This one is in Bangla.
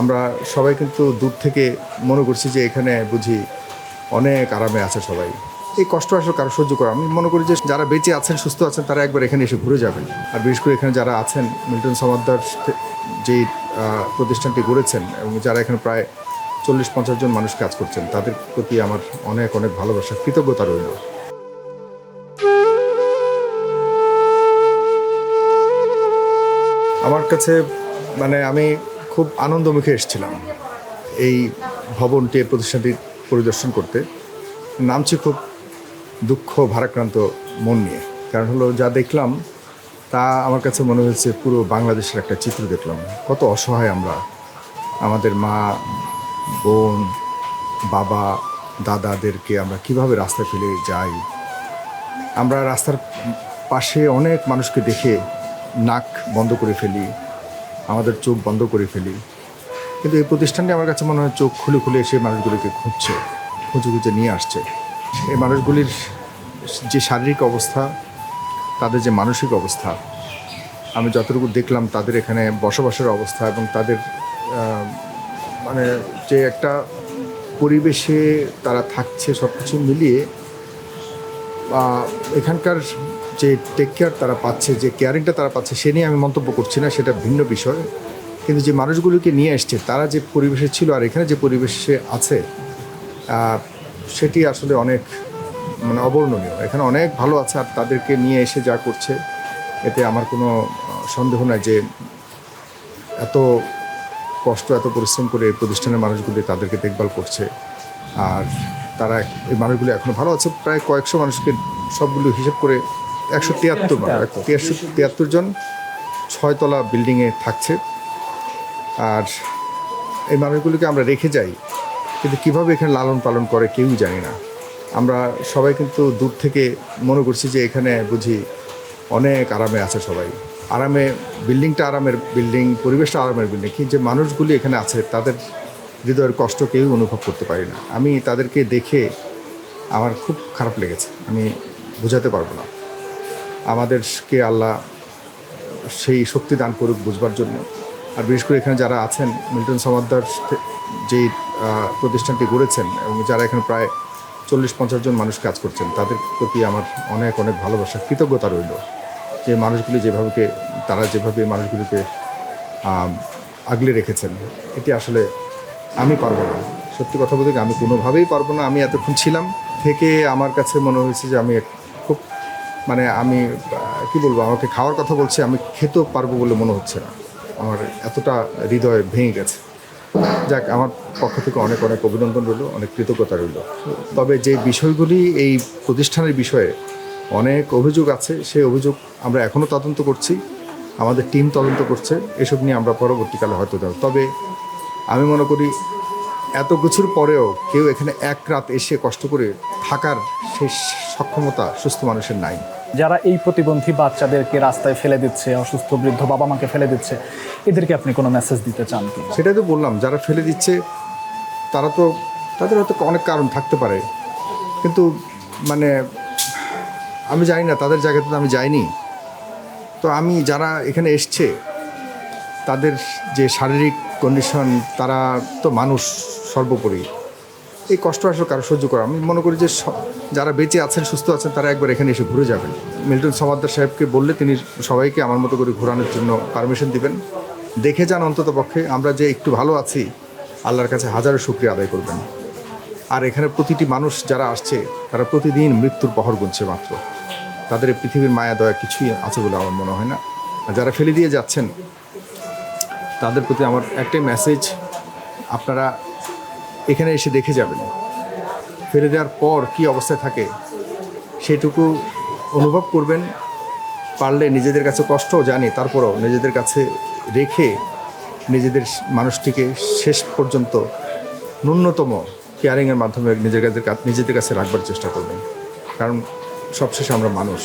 আমরা সবাই কিন্তু দূর থেকে মনে করছি যে এখানে বুঝি অনেক আরামে আছে সবাই। এই কষ্ট আসলে কারও সহ্য করা। আমি মনে করি যে যারা বেঁচে আছেন, সুস্থ আছেন, তারা একবার এখানে এসে ঘুরে যাবেন। আর বিশেষ করে এখানে যারা আছেন, মিল্টন সমাদ্দার যে প্রতিষ্ঠানটি গড়েছেন এবং যারা এখানে প্রায় চল্লিশ, পঞ্চাশ জন মানুষ কাজ করছেন, তাদের প্রতি আমার অনেক অনেক ভালোবাসা, কৃতজ্ঞতা রইল। আমার কাছে মানে আমি খুব আনন্দমুখে এসেছিলাম এই ভবনটি প্রতিষ্ঠানটি পরিদর্শন করতে। নামছি খুব দুঃখ, ভারাক্রান্ত মন নিয়ে। কারণ হলো যা দেখলাম, তা আমার কাছে মনে হয়েছে পুরো বাংলাদেশের একটা চিত্র দেখলাম। কত অসহায় আমরা। আমাদের মা, বোন, বাবা, দাদাদেরকে আমরা কীভাবে রাস্তায় ফেলে যাই? আমরা রাস্তার পাশে অনেক মানুষকে দেখে নাক বন্ধ করে ফেলি। আমাদের চোখ বন্ধ করে ফেলি। কিন্তু এই প্রতিষ্ঠানটি আমার কাছে মনে হয় চোখ খুলে খুলে এসে মানুষগুলিকে খুঁজছে, খুঁজে খুঁজে নিয়ে আসছে। এই মানুষগুলির যে শারীরিক অবস্থা, তাদের যে মানসিক অবস্থা, আমি যতটুকু দেখলাম তাদের এখানে বসবাসের অবস্থা এবং তাদের মানে যে একটা পরিবেশে তারা থাকছে সব কিছু মিলিয়ে এখানকার যে টেক কেয়ার তারা পাচ্ছে, যে কেয়ারিংটা তারা পাচ্ছে, সে নিয়ে আমি মন্তব্য করছি না, সেটা ভিন্ন বিষয়। কিন্তু যে মানুষগুলোকে নিয়ে এসছে, তারা যে পরিবেশে ছিল আর এখানে যে পরিবেশে আছে সেটি আসলে অনেক মানে অবর্ণনীয়। এখানে অনেক ভালো আছে আর তাদেরকে নিয়ে এসে যা করছে, এতে আমার কোনো সন্দেহ নাই যে এত কষ্ট, এত পরিশ্রম করে এই প্রতিষ্ঠানের মানুষগুলি তাদেরকে দেখভাল করছে। আর তারা, এই মানুষগুলি এখনও ভালো আছে। প্রায় কয়েকশো মানুষকে সবগুলো হিসেব করে একশো তিয়াত্তর একশো তিয়াত্তর। জন ছয়তলা বিল্ডিংয়ে থাকছে। আর এই মানুষগুলিকে আমরা রেখে যাই কিন্তু কীভাবে এখানে লালন পালন করে কেউই জানি না। আমরা সবাই কিন্তু দূর থেকে মনে করছি যে এখানে বুঝি অনেক আরামে আছে সবাই। আরামে বিল্ডিংটা আরামের বিল্ডিং পরিবেশটা আরামের বিল্ডিং কিন্তু যে মানুষগুলি এখানে আছে তাদের হৃদয়ের কষ্ট কেউ অনুভব করতে পারি না। আমি তাদেরকে দেখে আমার খুব খারাপ লেগেছে। আমি বোঝাতে পারব না। আমাদেরকে আল্লাহ সেই শক্তি দান করুক বুঝবার জন্য। আর বিশেষ করে এখানে যারা আছেন, মিল্টন সমাদ্দার যেই প্রতিষ্ঠানটি গড়েছেন এবং যারা এখানে প্রায় চল্লিশ, পঞ্চাশ জন মানুষ কাজ করছেন, তাদের প্রতি আমার অনেক অনেক ভালোবাসা, কৃতজ্ঞতা রইল। যে মানুষগুলি যেভাবে, তারা যেভাবে মানুষগুলিকে আগলে রেখেছেন, এটি আসলে আমি পারব না। সত্যি কথা বলতে আমি কোনোভাবেই পারব না। আমি এতক্ষণ ছিলাম, থেকে আমার কাছে মনে হয়েছে যে আমি মানে আমি কি বলব, আমাকে খাওয়ার কথা বলছে, আমি খেতেও পারব বলে মনে হচ্ছে না। আমার এতটা হৃদয় ভেঙে গেছে। যাক, আমার পক্ষ থেকে অনেক অনেক অভিনন্দন রইল, অনেক কৃতজ্ঞতা রইল। তবে যে বিষয়গুলি এই প্রতিষ্ঠানের বিষয়ে অনেক অভিযোগ আছে, সেই অভিযোগ আমরা এখনও তদন্ত করছি। আমাদের টিম তদন্ত করছে। এসব নিয়ে আমরা পরবর্তীকালে হয়তো যাব তবে আমি মনে করি এত কিছুর পরেও কেউ এখানে এক রাত এসে কষ্ট করে থাকার সেই সক্ষমতা সুস্থ মানুষের নাই। যারা এই প্রতিবন্ধী বাচ্চাদেরকে রাস্তায় ফেলে দিচ্ছে অসুস্থ বৃদ্ধ বাবা মাকে ফেলে দিচ্ছে এদেরকে আপনি কোনো মেসেজ দিতে চান কি সেটাই তো বললাম যারা ফেলে দিচ্ছে তারা তো তাদের হয়তো অনেক কারণ থাকতে পারে। কিন্তু মানে আমি জানি না তাদের জায়গাতে তো আমি যাইনি। তো আমি যারা এখানে এসছে তাদের যে শারীরিক কন্ডিশন তারা তো মানুষ সর্বোপরি। এই কষ্ট আসলে কারও সহ্য করা। আমি মনে করি যে যারা বেঁচে আছেন, সুস্থ আছেন, তারা একবার এখানে এসে ঘুরে যাবেন। মিল্টন সমাদ্দার সাহেবকে বললে তিনি সবাইকে আমার মতো করে ঘোরানোর জন্য পারমিশন দিবেন। দেখে যান অন্তত পক্ষে, আমরা যে একটু ভালো আছি, আল্লাহর কাছে হাজারো শুক্রিয়া আদায় করবেন। আর এখানে প্রতিটি মানুষ যারা আসছে, তারা প্রতিদিন মৃত্যুর পহর গুনছে মাত্র। তাদের পৃথিবীর মায়া দয়া কিছুই আছে বলে আমার মনে হয় না। আর যারা ফেলে দিয়ে যাচ্ছেন তাদের প্রতি আমার একটাই মেসেজ আপনারা এখানে এসে দেখে যাবেন। ফেলে দেওয়ার পর কি অবস্থায় থাকে, সেটুকু অনুভব করবেন। পারলে নিজেদের কাছে কষ্ট জানি, তারপরও নিজেদের কাছে রেখে নিজেদের মানুষটিকে শেষ পর্যন্ত ন্যূনতম কেয়ারিংয়ের মাধ্যমে নিজের কাছে, নিজেদের কাছে রাখবার চেষ্টা করবেন। কারণ সবশেষে আমরা মানুষ।